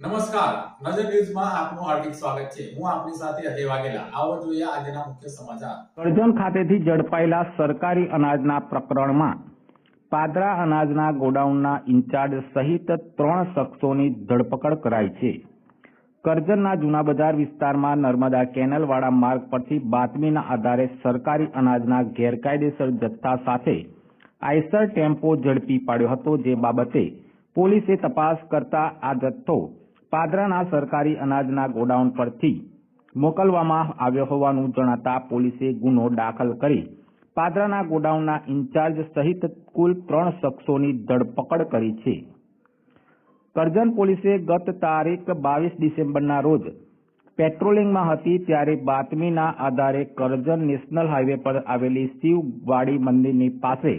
નમસ્કાર. નજર ન્યૂઝમાં આપનું હાર્દિક સ્વાગત છે. હું આપની સાથે અજય વાઘેલા. આવો જોઈએ આજના મુખ્ય સમાચાર. કરજણ ખાતેથી ઝડપાયેલા સરકારી અનાજના પ્રકરણમાં પાદરા અનાજના ગોડાઉનના ઇન્ચાર્જ સહિત ત્રણ શખ્સોની ધરપકડ કરાઈ છે. કરજણના જૂના બજાર વિસ્તારમાં નર્મદા કેનલવાળા માર્ગ પરથી બાતમીના આધારે સરકારી અનાજના ગેરકાયદેસર જથ્થા સાથે આઈસર ટેમ્પો ઝડપી પાડ્યો હતો, જે બાબતે પોલીસે તપાસ કરતા આ જથ્થો પાદરાના સરકારી અનાજના ગોડાઉન પરથી મોકલવામાં આવ્યો હોવાનું જણાતા પોલીસે ગુનો દાખલ કરી પાદરાના ગોડાઉનના ઇન્ચાર્જ સહિત કુલ ત્રણ શખ્સોની ધરપકડ કરી છે. કરજણ પોલીસે ગત તારીખ બાવીસ ડિસેમ્બરના રોજ પેટ્રોલિંગમાં હતી ત્યારે બાતમીના આધારે કરજણ નેશનલ હાઈવે પર આવેલી શિવવાડી મંદિરની પાસે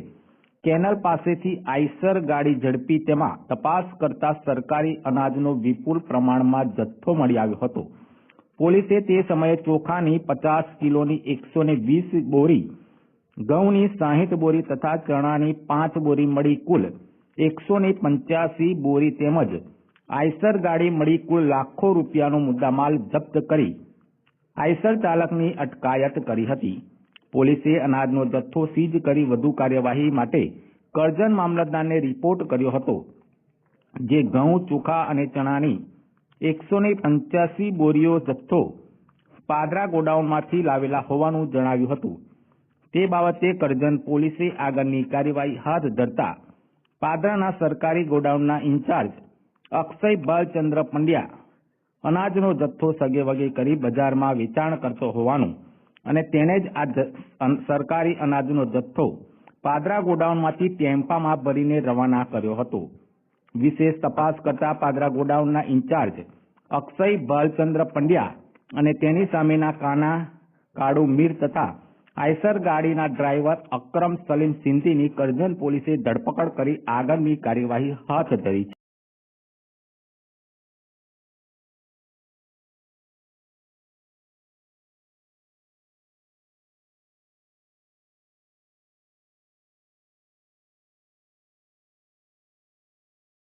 કેનલ પાસેથી આઈસર ગાડી ઝડપી તેમાં તપાસ કરતા સરકારી અનાજનો વિપુલ પ્રમાણમાં જથ્થો મળી આવ્યો હતો. પોલીસે તે સમયે ચોખાની પચાસ કિલોની એકસો વીસ બોરી, ઘઉંની સાહીઠ બોરી તથા ચણાની પાંચ બોરી મળી કુલ એકસો પંચ્યાસી બોરી તેમજ આઈસર ગાડી મળી કુલ લાખો રૂપિયાનો મુદ્દામાલ જપ્ત કરી આઈસર ચાલકની અટકાયત કરી હતી. પોલીસે અનાજનો જથ્થો સીઝ કરી વધુ કાર્યવાહી માટે કરજણ મામલતદારને રિપોર્ટ કર્યો હતો, જે ઘઉં, ચોખા અને ચણાની એકસો ને પંચ્યાસી બોરીઓ જથ્થો પાદરા ગોડાઉનમાંથી લાવેલા હોવાનું જણાવ્યું હતું. તે બાબતે કરજણ પોલીસે આગળની કાર્યવાહી હાથ ધરતા પાદરાના સરકારી ગોડાઉનના ઇન્ચાર્જ અક્ષય બાલચંદ્ર પંડ્યા અનાજનો જથ્થો સગેવગે કરી બજારમાં વેચાણ કરતો હોવાનું અને તેણે જ આ સરકારી અનાજનો જથ્થો પાદરા ગોડાઉનમાંથી ટેમ્પામાં ભરીને રવાના કર્યો હતો. વિશેષ તપાસ કરતા પાદરા ગોડાઉનના ઇન્ચાર્જ અક્ષય ભાલચંદ્ર પંડ્યા અને તેની સામેના કાના કાળુ મીર તથા આઈસર ગાડીના ડ્રાઈવર અક્રમ સલીમ સિંધીની કરજણ પોલીસે ધરપકડ કરી આગળની કાર્યવાહી હાથ ધરી છે.